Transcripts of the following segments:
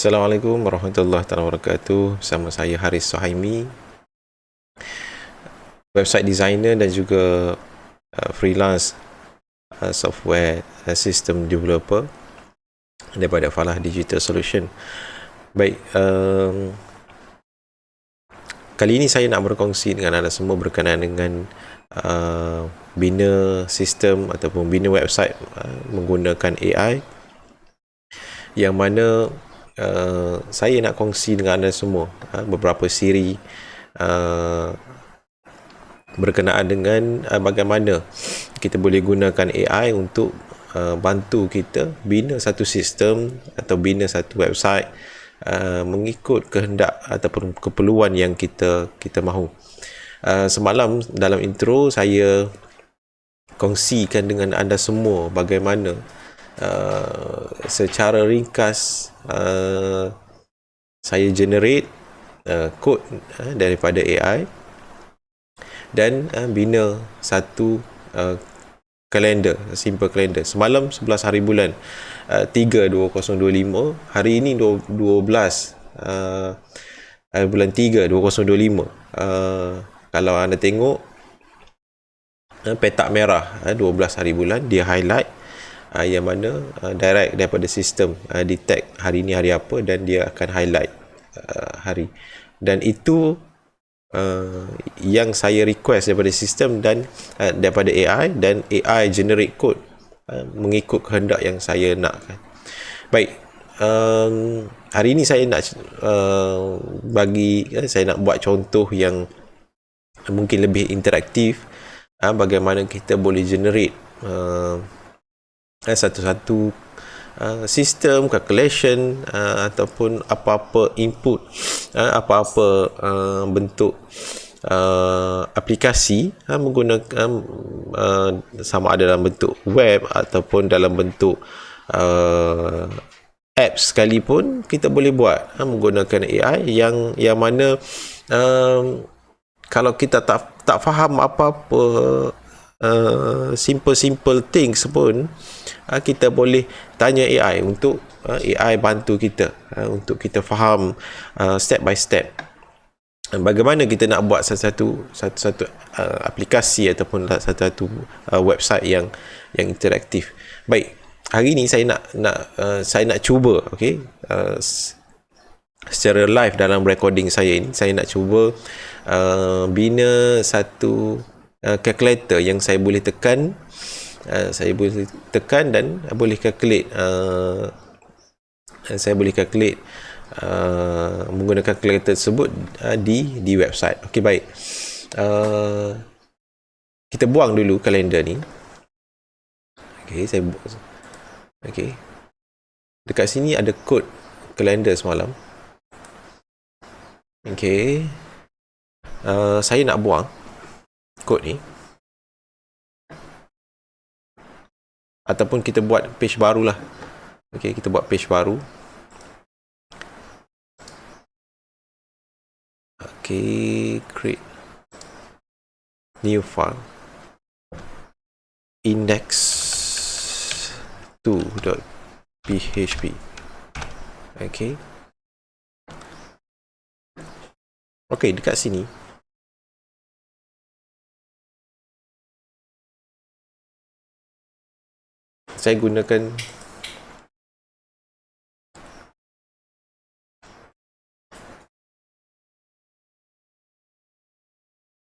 Assalamualaikum warahmatullahi wabarakatuh. Bersama saya Haris Sohaimi. Website designer dan juga uh, freelance uh, software system developer daripada Falah Digital Solution. Baik, um, kali ini saya nak berkongsi dengan anda semua berkenaan dengan uh, bina sistem ataupun bina website uh, menggunakan AI yang mana uh, saya nak kongsi dengan anda semua uh, beberapa siri uh, berkenaan dengan uh, bagaimana kita boleh gunakan AI untuk uh, bantu kita bina satu sistem atau bina satu website uh, mengikut kehendak ataupun keperluan yang kita kita mahu. Uh, semalam dalam intro saya kongsikan dengan anda semua bagaimana Uh, secara ringkas uh, saya generate uh, kod uh, daripada AI dan uh, bina satu uh, kalender simple kalender. Semalam 11 hari bulan uh, 3 2025 hari ini 12 uh, bulan 3 2025 uh, kalau anda tengok uh, petak merah uh, 12 hari bulan dia highlight uh, yang mana uh, direct daripada sistem uh, detect hari ni hari apa dan dia akan highlight uh, hari. Dan itu uh, yang saya request daripada sistem dan uh, daripada AI dan AI generate code uh, mengikut kehendak yang saya nakkan. Baik um, hari ini saya nak uh, bagi uh, saya nak buat contoh yang mungkin lebih interaktif uh, bagaimana kita boleh generate uh, uh, satu-satu uh, sistem calculation uh, ataupun apa-apa input uh, apa-apa uh, bentuk uh, aplikasi uh, menggunakan uh, sama ada dalam bentuk web ataupun dalam bentuk uh, apps sekalipun kita boleh buat uh, menggunakan AI yang yang mana um, kalau kita tak tak faham apa-apa uh, simple-simple things pun uh, kita boleh tanya AI untuk uh, AI bantu kita uh, untuk kita faham uh, step by step. Bagaimana kita nak buat satu-satu satu-satu uh, aplikasi ataupun satu-satu uh, website yang yang interaktif. Baik hari ini saya nak nak uh, saya nak cuba okey uh, secara live dalam recording saya ini saya nak cuba uh, bina satu uh, calculator yang saya boleh tekan uh, saya boleh tekan dan boleh calculate uh, saya boleh calculate uh, menggunakan calculator tersebut uh, di di website. Okey baik. Uh, kita buang dulu kalender ni. Okey saya okey. Dekat sini ada kod kalender semalam. Okey. Uh, saya nak buang kod ni. Ataupun kita buat page baru lah. Ok kita buat page baru. Ok create new file. index 2.php ok ok dekat sini saya gunakan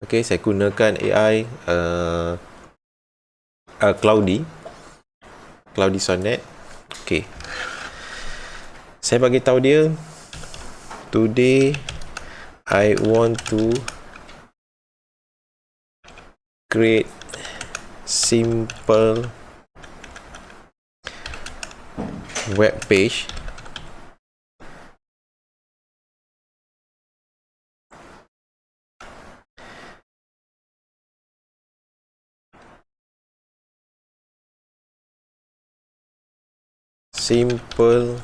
Okey, saya gunakan AI uh, uh, Cloudy. Cloudy Sonnet. Okey. Saya bagi tahu dia today I want to create simple web page. Simple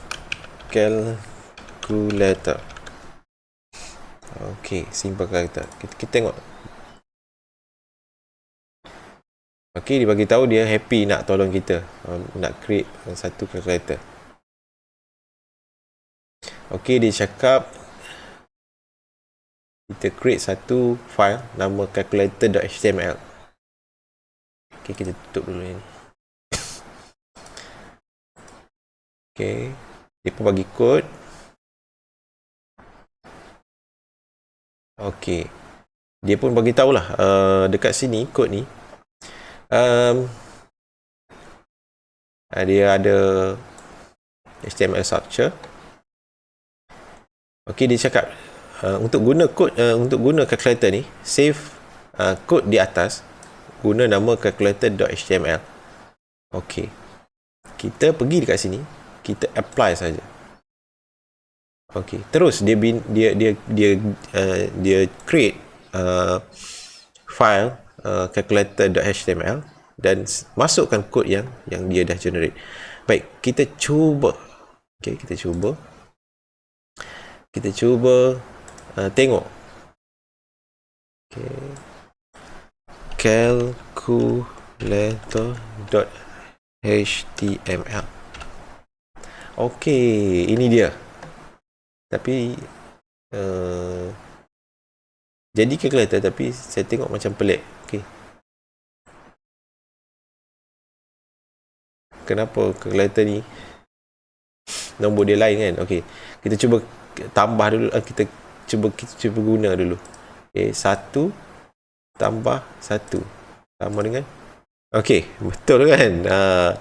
calculator. Okay, simple calculator. Kita, kita tengok. Okay, dia bagi tahu dia happy nak tolong kita. Um, nak create satu calculator okey dia cakap kita create satu file nama calculator.html okey kita tutup dulu ni. Okey dia pun bagi kod. Okey dia pun bagi tahulah uh, dekat sini kod ni. Um, dia ada HTML structure Okey dia cakap uh, untuk guna kod uh, untuk guna calculator ni save uh, kod di atas guna nama calculator.html. Okey. Kita pergi dekat sini, kita apply saja. Okey, terus dia bin, dia dia dia uh, dia create uh, file uh, calculator.html dan masukkan kod yang yang dia dah generate. Baik, kita cuba. Okey, kita cuba kita cuba uh, tengok okay. calculator.html Okey, ini dia. Tapi uh, jadi calculator tapi saya tengok macam pelik. Okey. Kenapa calculator ni nombor dia lain kan? Okey. Kita cuba tambah dulu uh, kita cuba kita cuba guna dulu. Okey satu tambah satu. Sama dengan? Okey betul kan? Uh,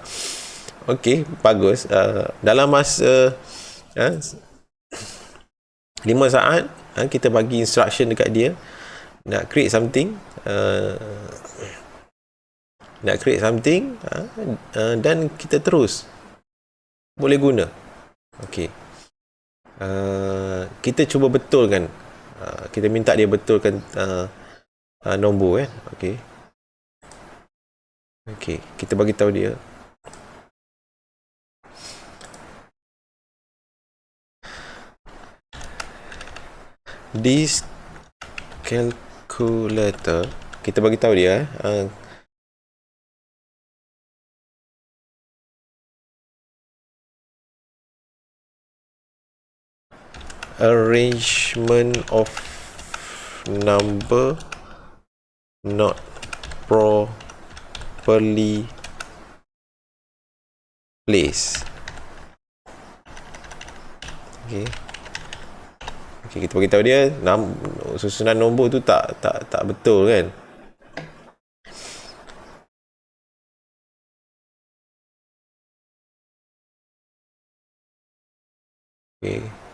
okey bagus. Uh, dalam masa uh, 5 saat uh, kita bagi instruction dekat dia. Nak create something uh, nak create something uh, uh, dan kita terus. Boleh guna. Okey. Uh, kita cuba betulkan. Uh, kita minta dia betulkan uh, uh, nombor kan okey. Okey kita bagi tahu dia. This calculator kita bagi tahu dia uh, arrangement of number not properly placed. Okay. Okay kita beritahu dia nam, susunan nombor tu tak tak tak betul kan? Okay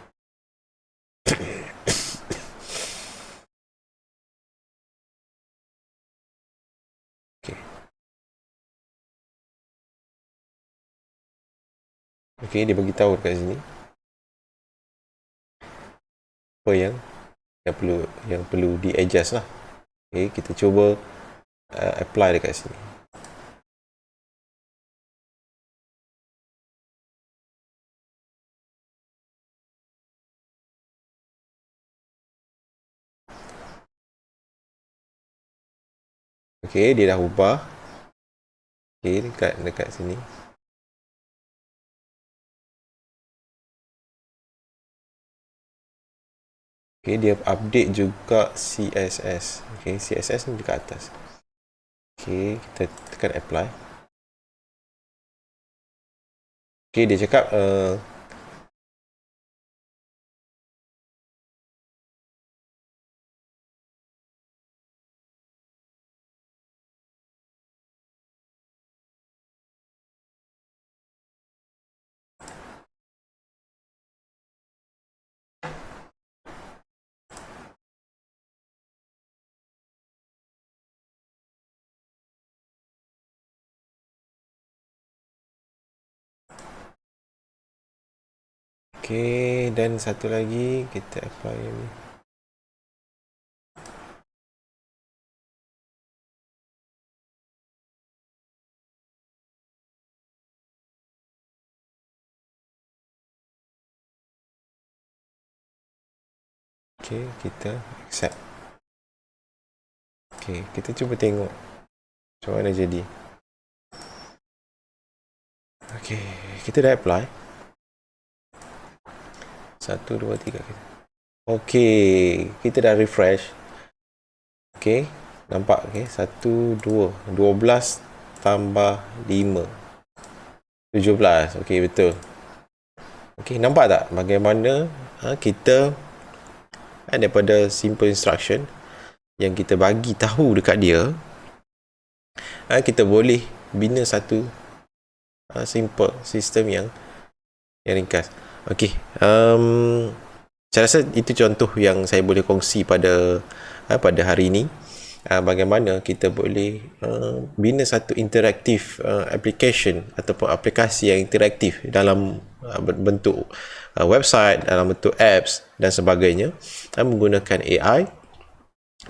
Okey, dia bagi tahu dekat sini. Apa yang yang perlu yang perlu di adjust lah. Okey, kita cuba uh, apply dekat sini. Okey, dia dah ubah. Okey, dekat dekat sini. Okay, dia update juga CSS. Okay, CSS ni dekat atas. Okay, kita tekan apply. Okay, dia cakap uh, Okey, dan satu lagi kita apply ni. Okey, kita accept. Okey, kita cuba tengok macam mana jadi. Okey, kita dah apply. Satu, dua, tiga. Okey, kita dah refresh. Okey, nampak okey. Satu, dua. Dua belas tambah lima. Tujuh belas. Okey, betul. Okey, nampak tak bagaimana ha, kita ha, daripada simple instruction yang kita bagi tahu dekat dia ha, kita boleh bina satu ha, simple sistem yang yang ringkas. Okey. Um, saya rasa itu contoh yang saya boleh kongsi pada uh, pada hari ini uh, bagaimana kita boleh uh, bina satu interaktif uh, application ataupun aplikasi yang interaktif dalam uh, bentuk uh, website dalam bentuk apps dan sebagainya uh, menggunakan AI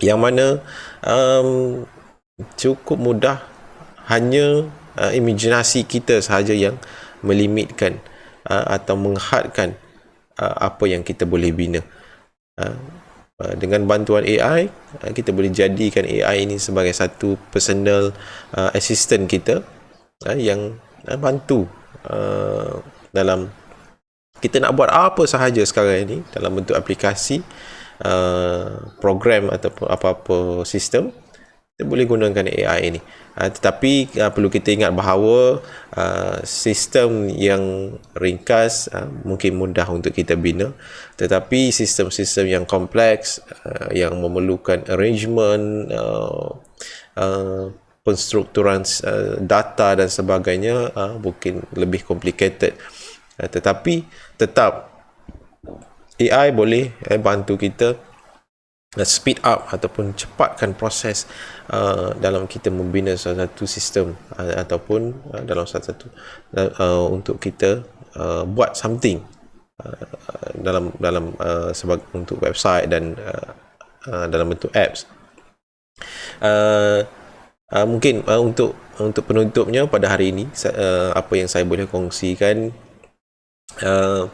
yang mana um, cukup mudah hanya uh, imajinasi kita sahaja yang melimitkan uh, atau menghadkan uh, apa yang kita boleh bina. Uh, dengan bantuan AI, kita boleh jadikan AI ini sebagai satu personal assistant kita yang bantu dalam kita nak buat apa sahaja sekarang ini dalam bentuk aplikasi, program ataupun apa-apa sistem kita boleh gunakan AI ini. Uh, tetapi uh, perlu kita ingat bahawa uh, sistem yang ringkas uh, mungkin mudah untuk kita bina tetapi sistem-sistem yang kompleks uh, yang memerlukan arrangement uh, uh, penstrukturan uh, data dan sebagainya uh, mungkin lebih complicated uh, tetapi tetap AI boleh eh, bantu kita speed up ataupun cepatkan proses uh, dalam kita membina satu sistem uh, ataupun uh, dalam satu uh, untuk kita uh, buat something uh, dalam dalam uh, sebab untuk website dan uh, uh, dalam bentuk apps. Uh, uh, mungkin uh, untuk untuk penutupnya pada hari ini uh, apa yang saya boleh kongsikan uh,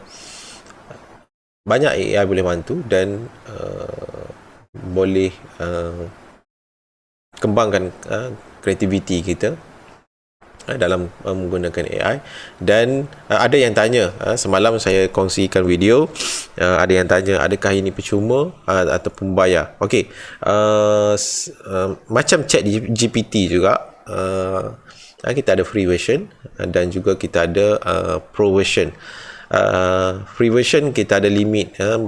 banyak AI boleh bantu dan uh, boleh uh, kembangkan uh, kreativiti kita uh, dalam uh, menggunakan AI dan uh, ada yang tanya uh, semalam saya kongsikan video uh, ada yang tanya adakah ini percuma uh, ataupun bayar? Okey uh, uh, macam chat GPT juga uh, kita ada free version dan juga kita ada uh, pro version uh, free version kita ada limit uh,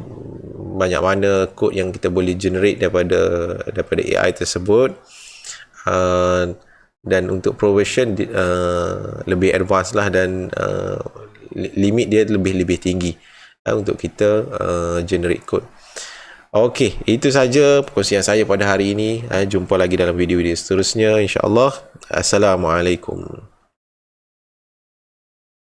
banyak mana kod yang kita boleh generate daripada daripada AI tersebut uh, dan untuk pro version uh, lebih advance lah dan uh, limit dia lebih lebih tinggi uh, untuk kita uh, generate kod Okey, itu saja perkongsian saya pada hari ini. Jumpa lagi dalam video-video seterusnya insya-Allah. Assalamualaikum.